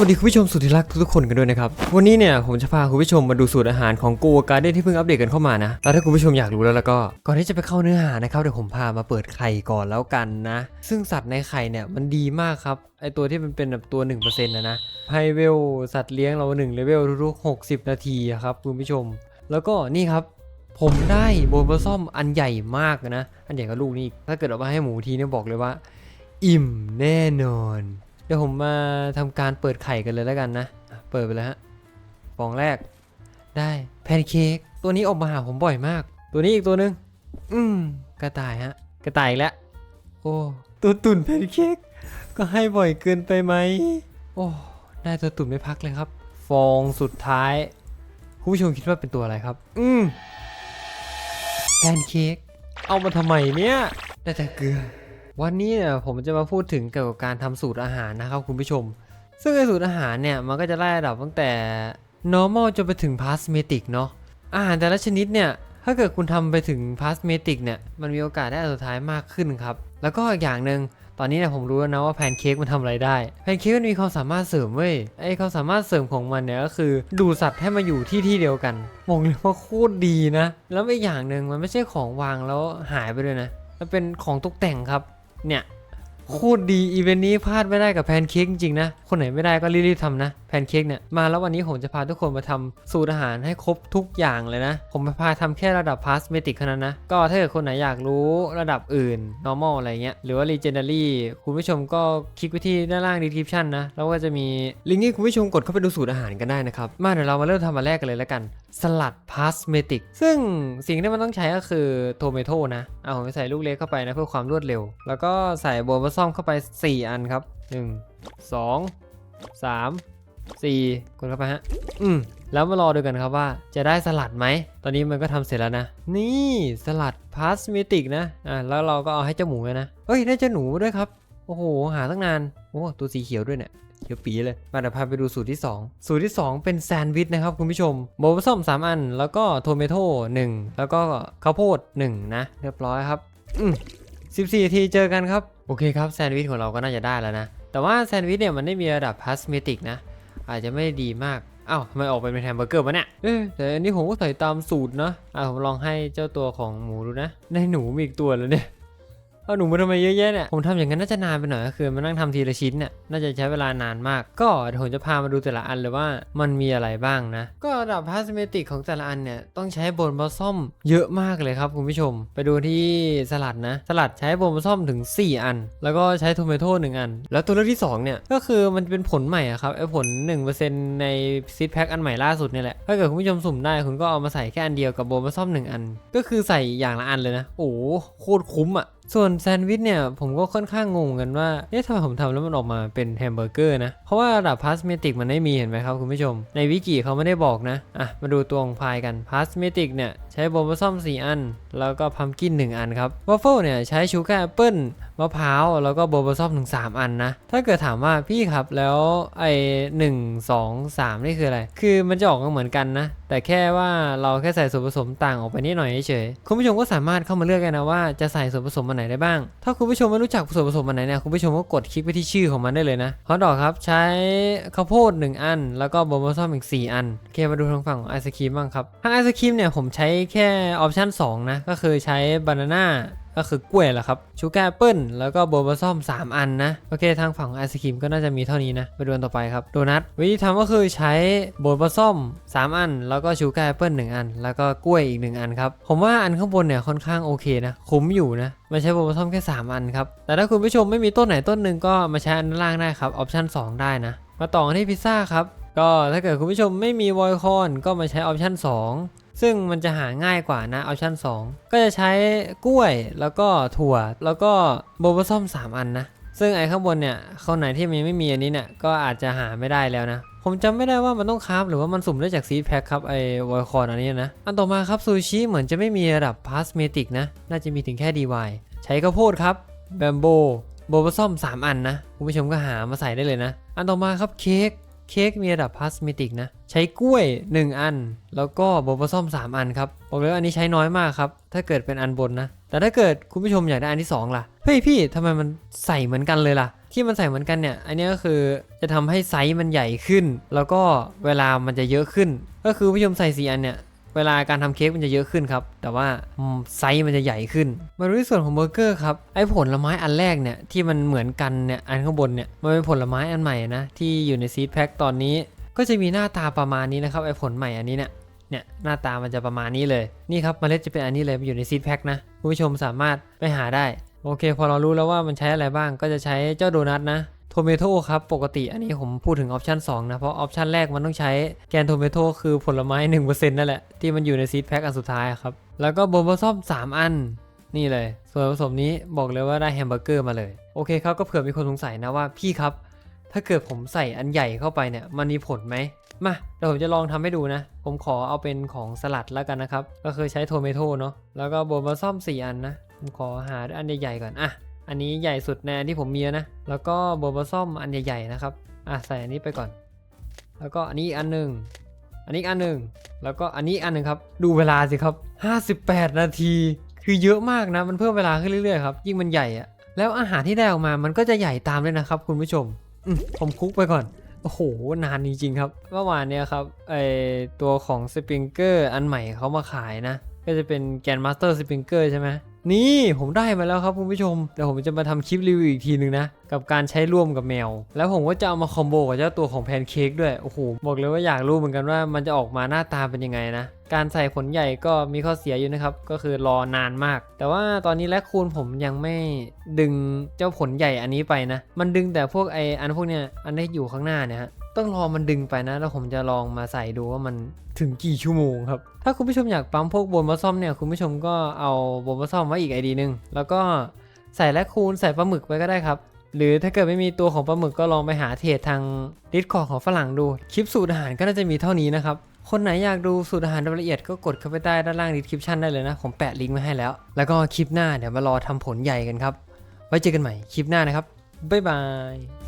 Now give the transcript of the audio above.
วัสดีคุณผู้ชมสุดที่รักทุกๆคนกันด้วยนะครับ วันนี้เนี่ยผมจะพาคุณผู้ชมมาดูสูตรอาหารของกูการ์เด้นที่เพิ่งอัปเดตกันเข้ามานะแล้วถ้าคุณผู้ชมอยากรู้แล้วแล้วก็ก่อนที่จะไปเข้าเนื้อหานะครับเดี๋ยวผมพามาเปิดไข่ก่อนแล้วกันนะ ซึ่งสัตว์ในไข่เนี่ยมันดีมากครับไอตัวที่มันเป็นแบบตัว 1%นะนะให้เวลสัตว์เลี้ยงเรา1เลเวลทุกๆ60 นาทีครับคุณผู้ชม แล้วก็นี่ครับผมได้โบนบะซ่อมอันใหญ่มากนะอันใหญ่กับลูกนี่ถ้าเกิดเอามาให้หมูทีเนี่ยบอกเลยว่า อิ่มแน่นอน เดี๋ยวผมมาทำการเปิดไข่กันเลยแล้วกันนะอะเปิดไปแล้วฮะฟองแรก ได้แพนเค้กตัวนี้ออกมาหาผมบ่อยมาก ตัวนี้อีกตัวหนึ่งอืมกระต่ายฮะ กระต่ายอีกแล้ว โอ้ตัวตุ่นแพนเค้กก็ให้บ่อยเกินไปไหม โอ้ได้ตัวตุ่นไม่พักเลยครับ ฟองสุดท้ายคุณผู้ชมคิดว่าเป็นตัวอะไรครับ อืมแพนเค้กเอามาทำไมเนี่ย ได้แต่เกลือ วันนี้เนี่ยผมจะมาพูดถึงเกี่ยวกับการทำสูตรอาหารนะครับคุณผู้ชม ซึ่งไอสูตรอาหารเนี่ยมันก็จะไล่ระดับตั้งแต่ normal จนไปถึง plasmatic เนาะอาหารแต่ละชนิดเนี่ยถ้าเกิดคุณทำไปถึง plasmatic เนี่ยมันมีโอกาสได้อันสุดท้ายมากขึ้นครับ แล้วก็อีกอย่างหนึ่งตอนนี้เนี่ยผมรู้แล้วนะว่าแพนเค้กมันทำอะไรได้ แพนเค้กมันมีความสามารถเสริมเว้ย ไอความสามารถเสริมของมันเนี่ยก็คือดูดสัตว์ให้มาอยู่ที่ที่เดียวกันบอกเลยว่าโคตรดีนะ แล้วอีกอย่างหนึ่งมันไม่ใช่ของวางแล้วหายไปเลยนะ มันเป็นของตกแต่งครับ เนี่ย โคตรดีอีเวนต์นี้พลาดไม่ได้กับแพนเค้กจริงๆนะ คนไหนไม่ได้ก็รีบๆทำนะแพนเค้กเนี่ยมาแล้ววันนี้ผมจะพาทุกคนมาทำสูตรอาหารให้ครบทุกอย่างเลยนะ ผมพาทำแค่ระดับพาสเมติกเท่านั้นนะ ก็ถ้าเกิดคนไหนอยากรู้ระดับอื่น normal อะไรเงี้ยหรือว่า legendary คุณผู้ชมก็คลิกไปที่ด้านล่าง description นะ แล้วก็จะมีลิงก์ให้คุณผู้ชมกดเข้าไปดูสูตรอาหารกันได้นะครับ มาเดี๋ยวเรามาเริ่มทำมาแรกกันเลยแล้วกันสลัดพาสเมติกซึ่งสิ่งที่มันต้องใช้ก็คือโทเมโตนะเอาผมใส่ลูกเล็กเข้าไปนะเพื่อความรวดเร็ว แล้วก็ใส่โบว์บะซ่อมเข้าไป 4 อันครับ 1 2 3 4กดเข้าไปฮะ อืมแล้วมารอดูกันครับว่าจะได้สลัดไหม ตอนนี้มันก็ทำเสร็จแล้วนะ นี่สลัดพาสเมติกนะ อ่าแล้วเราก็เอาให้เจ้าหมูเลยนะ เฮ้ย ได้เจ้าหนูด้วยครับ โอ้โห หาตั้งนาน โอ้ ตัวสีเขียวด้วยเนี่ยเขียวปีเลย มาเดี๋ยวพาไปดูสูตรที่ 2 สูตรที่ 2 เป็นแซนด์วิชนะครับคุณผู้ชมโบว์ผสม3 อัน แล้วก็โทเมโต้1แล้วก็ข้าวโพด 1 นะ เรียบร้อยครับ อืม 14 ทีเจอกันครับ โอเคครับแซนด์วิชของเราก็น่าจะได้แล้วนะ แต่ว่าแซนด์วิชเนี่ยมันไม่มีระดับพาสเมติกนะ อาจจะไม่ดีมากอ้าวทำไมออกไปเป็นแฮมเบอร์เกอร์วะเนี่ยเออแต่อันนี้ผมก็ใส่ตามสูตรนะอ่าผมลองให้เจ้าตัวของหมูดูนะได้หนูมีอีกตัวแล้วเนี่ย เอาหนูมาทำไมเยอะแยะเนี่ย ผมทำอย่างนั้นน่าจะนานไปหน่อยก็คือมานั่งทำทีละชิ้นเนี่ย น่าจะใช้เวลานานมาก ก็เดี๋ยวผมจะพามาดูแต่ละอันเลยว่ามันมีอะไรบ้างนะ ก็ระดับพาสเมติกของแต่ละอันเนี่ย ต้องใช้โบนบอสซอมเยอะมากเลยครับคุณผู้ชม ไปดูที่สลัดนะ สลัดใช้โบนบอสซอมถึง 4 อัน แล้วก็ใช้โทเมโต้หนึ่งอัน แล้วตัวเลือกที่สองเนี่ย ก็คือมันเป็นผลใหม่ครับไอ้ผล 1%ในซีดแพ็คอันใหม่ล่าสุดนี่แหละ ถ้าเกิดคุณผู้ชมสุ่มได้คุณก็เอามาใส่แค่อันเดียวกับโบนบอสซอมหนึ่งอัน ก็คือใส่อย่างละอันเลยนะ โอ้โหโคตรคุ้มอะส่วนแซนด์วิชเนี่ยผมก็ค่อนข้างงงกันว่าเอ๊ะทำไมผมทำแล้วมันออกมาเป็นแฮมเบอร์เกอร์นะ เพราะว่าระดับพาสเมติกมันไม่มีเห็นไหมครับคุณผู้ชม ในวิกิเขาไม่ได้บอกนะ อะ มาดูตัวของพายกันพาสเมติกเนี่ย ใช้โบว์บอสซัม4 อัน แล้วก็พัมกิน 1 อันครับวอฟเฟิลเนี่ยใช้ชูการ์แอปเปิ้ลมะพร้าวแล้วก็โบว์บอสซัมถึง 3 อันนะ ถ้าเกิดถามว่าพี่ครับแล้วไอ้หนึ่งสองสามนี่คืออะไร คือมันจะออกมาเหมือนกันนะ แต่แค่ว่าเราแค่ใส่ส่วนผสมต่างออกไปนิดหน่อยเฉยคุณผู้ชมก็สามารถเข้ามาเลือกกันนะว่าจะใส่ส่วนผสมอันไหนได้บ้าง ถ้าคุณผู้ชมไม่รู้จักส่วนผสมอันไหนเนี่ยคุณผู้ชมก็กดคลิกไปที่ชื่อของมันได้เลยนะฮอตดอกครับใช้ข้าวโพด 1 อัน แล้วก็โบว์บอมอีก 4 อันโอเคมาดูทางฝั่งของไอศครีมบ้างครับทางไอศครีมเนี่ยผมใช้แค่ออปชั่น2 นะ ก็คือใช้บานาน่าก็คือกล้วยแหละครับชูการ์แอปเปิลแล้วก็โบบอซอม 3 อันนะ โอเคทางฝั่งของไอศครีมก็น่าจะมีเท่านี้นะ ไปดูนต่อไปครับ โดนัทวิธีทำก็คือใช้โบบอซอม 3 อัน แล้วก็ชูการ์แอปเปิล1อัน แล้วก็กล้วยอีก 1 อันครับ ผมว่าอันข้างบนเนี่ยค่อนข้างโอเคนะ คุ้มอยู่นะมาใช้โบบอซอมแค่ 3 อันครับ แต่ถ้าคุณผู้ชมไม่มีต้นไหนต้นหนึ่งก็มาใช้อันด้านล่างได้ครับออปชั่น2 ได้นะ มาต่อกันที่พิซซ่าครับก็ถ้าเกิดคุณผู้ชมไม่มีวอยคอนก็มาใช้ออปชั่น2 ซึ่งมันจะหาง่ายกว่านะออปชั่น2 ก็จะใช้กล้วยแล้วก็ถั่ว แล้วก็โบว์ซอม 3 อันนะ ซึ่งไอ้ข้างบนเนี่ยคนไหนที่มันไม่มีอันนี้เนี่ยก็อาจจะหาไม่ได้แล้วนะ ผมจำไม่ได้ว่ามันต้องคราฟหรือว่ามันสุ่มได้จากซีดแพ็คครับไอ้วอยคอนอันนี้นะ อันต่อมาครับซูชิเหมือนจะไม่มีระดับพาสเมติกนะ น่าจะมีถึงแค่ DY ใช้ข้าวโพดครับแบมโบโบว์ซอม 3 อันนะคุณผู้ชมก็หามาใส่ได้เลยนะ อันต่อมาครับเค้ก เค้กมีระดับพลาสมิติกนะ ใช้กล้วย 1 อัน แล้วก็โบว์ซอม 3 อันครับ บอกเลยว่าอันนี้ใช้น้อยมากครับ ถ้าเกิดเป็นอันบนนะ แต่ถ้าเกิดคุณผู้ชมอยากได้อันที่สองล่ะ เฮ้ยพี่ทำไมมันใส่เหมือนกันเลยล่ะ ที่มันใส่เหมือนกันเนี่ย อันนี้ก็คือจะทำให้ไซส์มันใหญ่ขึ้น แล้วก็เวลามันจะเยอะขึ้น ก็คือผู้ชมใส่สีอันเนี่ย เวลาการทำเค้กมันจะเยอะขึ้นครับ แต่ว่าไซส์มันจะใหญ่ขึ้น มาดูที่ส่วนของเบอร์เกอร์ครับไอ้ผลไม้อันแรกเนี่ยที่มันเหมือนกันเนี่ยอันข้างบนเนี่ยมันเป็นผลไม้อันใหม่นะที่อยู่ในซีดแพ็คตอนนี้ ก็จะมีหน้าตาประมาณนี้นะครับไอ้ผลใหม่อันนี้เนี่ยเนี่ยหน้าตามันจะประมาณนี้เลยนี่ครับเมล็ดจะเป็นอันนี้เลยมันอยู่ในซีดแพ็คนะคุณผู้ชมสามารถไปหาได้โอเค พอเรารู้แล้วว่ามันใช้อะไรบ้างก็จะใช้เจ้าโดนัทนะ โทเมโต้ครับ ปกติอันนี้ผมพูดถึงออปชัน2นะ เพราะออปชันแรกมันต้องใช้แกนโทเมโต้คือผลไม้ 1%นั่นแหละ ที่มันอยู่ในซีดแพ็คอันสุดท้ายครับ แล้วก็โบมบอซอม 3 อันนี่เลย ส่วนผสมนี้บอกเลยว่าได้แฮมเบอร์เกอร์มาเลย โอเคครับ ก็เผื่อมีคนสงสัยนะว่าพี่ครับ ถ้าเกิดผมใส่อันใหญ่เข้าไปเนี่ยมันมีผลไหมมาเดี๋ยวผมจะลองทำให้ดูนะ ผมขอเอาเป็นของสลัดแล้วกันนะครับ ก็คือใช้โทเมโต้เนาะแล้วก็โบนบอซอม 4 อันนะ ผมขอหาอันใหญ่ๆก่อน อะ อันนี้ใหญ่สุดในอันที่ผมมีนะ แล้วก็โบนบอซอมอันใหญ่ๆนะครับ อะใส่อันนี้ไปก่อน แล้วก็อันนี้อันหนึ่ง อันนี้อันหนึ่ง แล้วก็อันนี้อันหนึ่งครับ ดูเวลาสิครับ 58 นาที คือเยอะมากนะ มันเพิ่มเวลาขึ้นเรื่อยๆครับ ยิ่งมันใหญ่อะแล้วอาหารที่ได้ออกมา มันก็จะใหญ่ตามด้วยนะครับ คุณผู้ชมอืผมคุกไปก่อน โอ้โห นานจริงๆครับ เมื่อวานเนี่ยครับไอตัวของสปริงเกอร์อันใหม่เขามาขายนะ ก็จะเป็นแกนมาสเตอร์สปริงเกอร์ใช่ไหม นี่ผมได้มาแล้วครับคุณผู้ชมเดี๋ยวผมจะมาทำคลิปรีวิวอีกทีหนึ่งนะ กับการใช้ร่วมกับแมว แล้วผมก็จะเอามาคอมโบกับเจ้าตัวของแพนเค้กด้วยโอ้โหบอกเลยว่าอยากรู้เหมือนกันว่ามันจะออกมาหน้าตาเป็นยังไงนะการใส่ผลใหญ่ก็มีข้อเสียอยู่นะครับ ก็คือรอนานมาก แต่ว่าตอนนี้และคูณผมยังไม่ดึงเจ้าผลใหญ่อันนี้ไปนะ มันดึงแต่พวกไออันพวกเนี้ยอันที่อยู่ข้างหน้าเนี่ยฮะ ต้องรอมันดึงไปนะ แล้วผมจะลองมาใส่ดูว่ามันถึงกี่ชั่วโมงครับ ถ้าคุณผู้ชมอยากปั๊มพวกบนมาซ่อมเนี่ยคุณผู้ชมก็เอาบนมาซ่อมไว้อีกไอดีนึงแล้วก็ใส่และคูณใส่ปลาหมึกไว้ก็ได้ครับ หรือถ้าเกิดไม่มีตัวของปลาหมึกก็ลองไปหาเทรดทางดิสคอร์ของฝรั่งดู คลิปสูตรอาหารก็น่าจะมีเท่านี้นะครับคนไหนอยากดูสูตรอาหารโดยละเอียดก็กดเข้าไปใต้ด้านล่างดีสคริปชันได้เลยนะ ผมแปะลิงก์ไว้ให้แล้ว แล้วก็คลิปหน้าเดี๋ยวมารอทำผลใหญ่กันครับ ไว้เจอกันใหม่คลิปหน้านะครับ บ๊ายบาย